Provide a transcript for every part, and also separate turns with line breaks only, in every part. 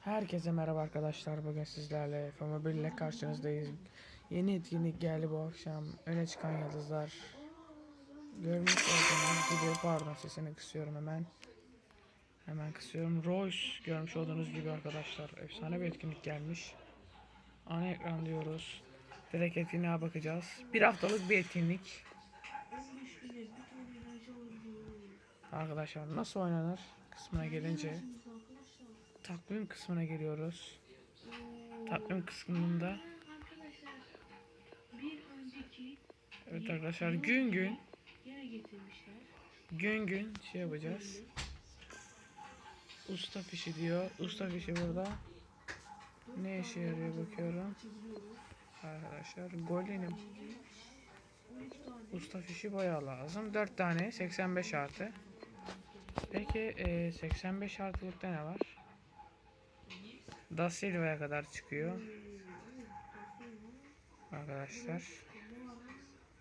Herkese merhaba arkadaşlar. Bugün sizlerle F-Mobile ile karşınızdayız. Yeni etkinlik geldi bu akşam. Öne çıkan yıldızlar. Görmüş olduğunuz gibi pardon sesini kısıyorum hemen. Hemen kısıyorum. Royce görmüş olduğunuz gibi arkadaşlar. Efsane bir etkinlik gelmiş. Ana ekran diyoruz. Direkt etkinliğe bakacağız. Bir haftalık bir etkinlik. Arkadaşlar nasıl oynanır kısmına gelince takvim kısmına geliyoruz. Takvim kısmında evet arkadaşlar gün gün gün gün şey yapacağız. Usta fişi diyor. Usta fişi burada. Ne işe yarıyor bakıyorum. Arkadaşlar Golin'im. Usta fişi bayağı lazım. 4 tane 85 artı. Peki e, 85 artılıkta ne var? Da Silva'ya kadar çıkıyor. Arkadaşlar.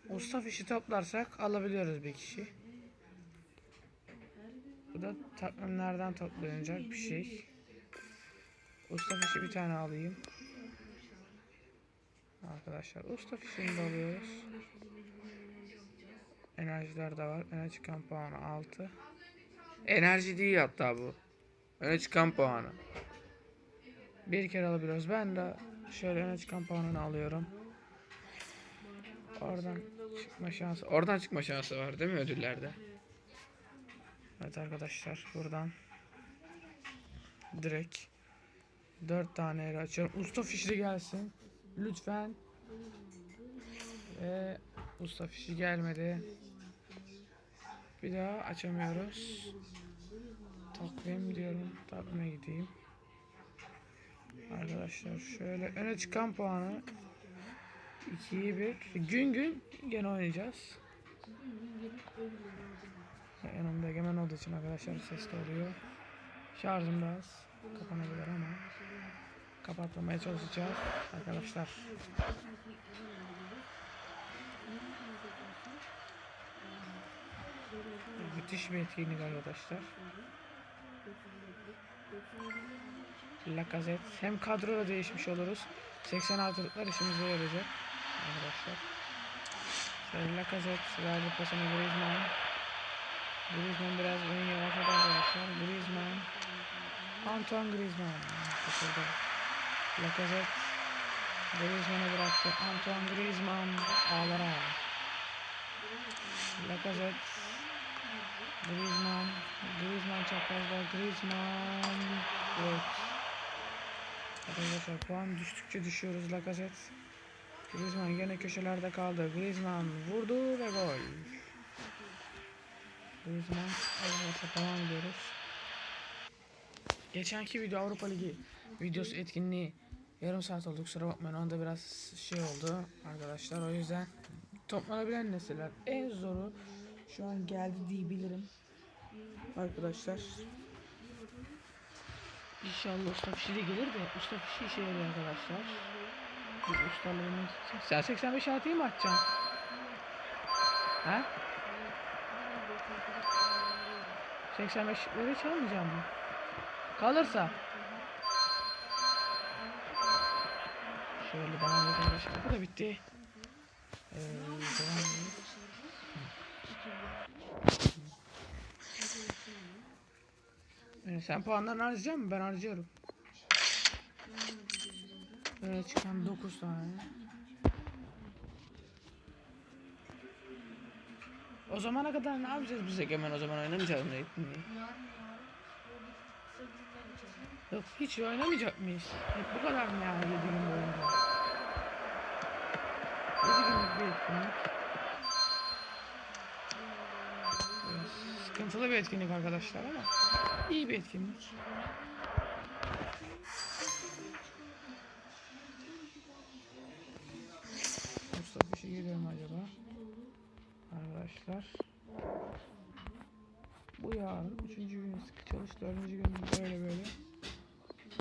Usta fişi toplarsak alabiliyoruz bir kişi. Bu da takvimlerden toplanacak bir şey. Usta fişi bir tane alayım. Arkadaşlar usta fişini de alıyoruz. Enerjiler de var. Öne çıkan puanı 6. Enerji değil hatta bu. Öne çıkan. Bir kere alabiliyoruz. Ben de şöyle öne çıkan puanını alıyorum. Oradan çıkma şansı. Oradan çıkma şansı var değil mi ödüllerde? Evet arkadaşlar buradan direkt 4 tane yere açıyorum. Usta fişi gelsin. Lütfen. Ve usta fişi gelmedi. Bir daha açamıyoruz. Takvim diyorum. Takvime gideyim. Arkadaşlar şöyle öne çıkan puanı 2'yi 1. Gün gün gene oynayacağız. Yanımda egemen olduğu için arkadaşlar ses de oluyor. Şarjım da az. Kapanabilir ama kapatmamaya çalışacağız arkadaşlar. Müthiş bir etkinlik arkadaşlar. Lacazette. Hem kadro da değişmiş oluruz. 86'lıklar işimize yarayacak arkadaşlar. Şöyle Lacazette verdi pasını Griezmann. Griezmann biraz ön yavaşladı arkadaşlar. Griezmann. Antoine Griezmann. Kaçırdı. Lacazette. Griezmann'a bıraktı. Antoine Griezmann. Ağlara ağlar. Lacazette. Griezmann. Griezmann çaprazda. Griezmann. Evet. Arkadaşlar puan düştükçe düşüyoruz Lacazette. Griezmann yine köşelerde kaldı. Griezmann vurdu ve gol. Griezmann Allah'a devam ediyoruz. Geçenki video Avrupa Ligi videosu etkinliği yarım saat oldu kusura bakmayın onda biraz şey oldu arkadaşlar o yüzden toplanabilen nesiller en zoru şu an geldi diyebilirim arkadaşlar İnşallah usta fişi gelir de usta fişi işe yarıyor arkadaşlar Bu ustalığını sen 85 artıyı mı atacaksın? Ha? 85'leri çalmayacağım mı? Kalırsa. Şöyle devam edelim. Bu da bitti. Ee, devam edelim. Ee, sen puanlarını harcayacak mısın? Ben harcıyorum. Böyle çıkan 9 tane. O zamana kadar ne yapacağız biz Egemen o zaman oynamayacağız mı etkinliği? Yok hiç oynamayacak mıyız? Hep bu kadar mı yani 7 gün boyunca? 7 günlük bir. Sıkıntılı bir etkinlik arkadaşlar ama iyi bir etkinlik. Mustafa bir şey geliyor mu acaba? Arkadaşlar. Bu yarın üçüncü gün sıkı çalış, dördüncü gün böyle böyle.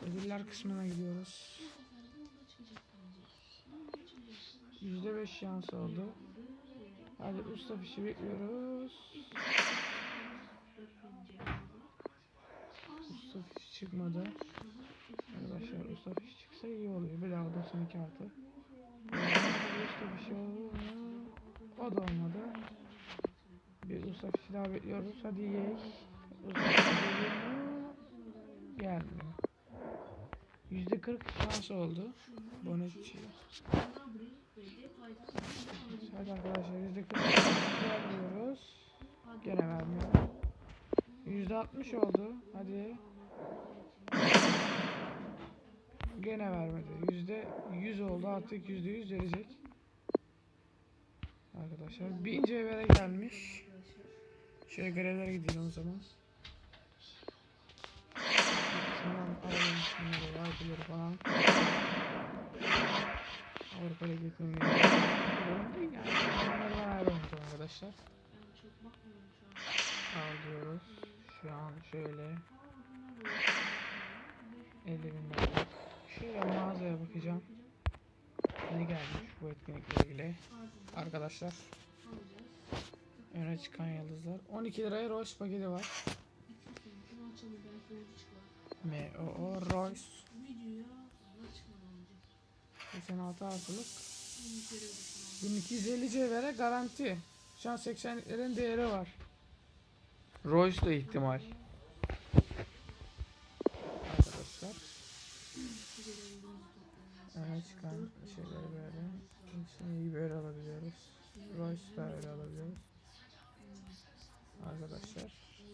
Ödüller kısmına gidiyoruz. Yüzde beş şans oldu. Hadi usta fişi bekliyoruz. Usta fişi çıkmadı. Arkadaşlar usta fiş çıksa iyi oluyor. Bir daha 92 artı. Usta fiş oldu. O da olmadı. Bir usta fişi daha bekliyoruz. Hadi mu? Gelmiyor. Yüzde 40 şans oldu. Bonetti. Hadi arkadaşlar yüzde 40 gelmiyoruz. Gene vermiyor. Yüzde 60 oldu. Hadi. Gene vermedi. Yüzde 100 oldu. Artık yüzde 100 verecek. Arkadaşlar bir ince vere gelmiş. Şöyle görevlere gidelim o zaman. Şundan alalım şunları, ayıpları falan. Avrupa'ya gitmem gerekiyor. Yani onlardan ayrılmış arkadaşlar. Al diyoruz. Şu an şöyle 50 bin lira. Şöyle mağazaya bakacağım. Ne gelmiş bu etkinlikle ilgili. Arkadaşlar. Öne çıkan yıldızlar. 12 liraya Royce paketi var. M.O.O. Royce. 86 artılık. 1250 CVR garanti. Şu an 80'lerin değeri var. Royce da ihtimal. Arkadaşlar. Öne çıkan şeyleri böyle. Şimdi böyle alabiliyoruz. Royce da öyle alabiliyoruz. Arkadaşlar.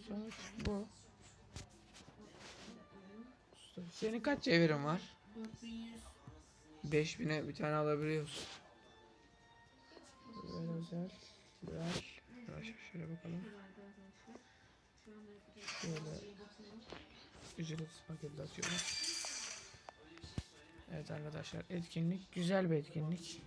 Sonuç bu. Senin kaç çevirin var? 5000'e bir tane alabiliyoruz. Böyle özel. Ver. Arkadaşlar şöyle bakalım. Şöyle ücretsiz paketi atıyorum. Evet arkadaşlar etkinlik güzel bir etkinlik.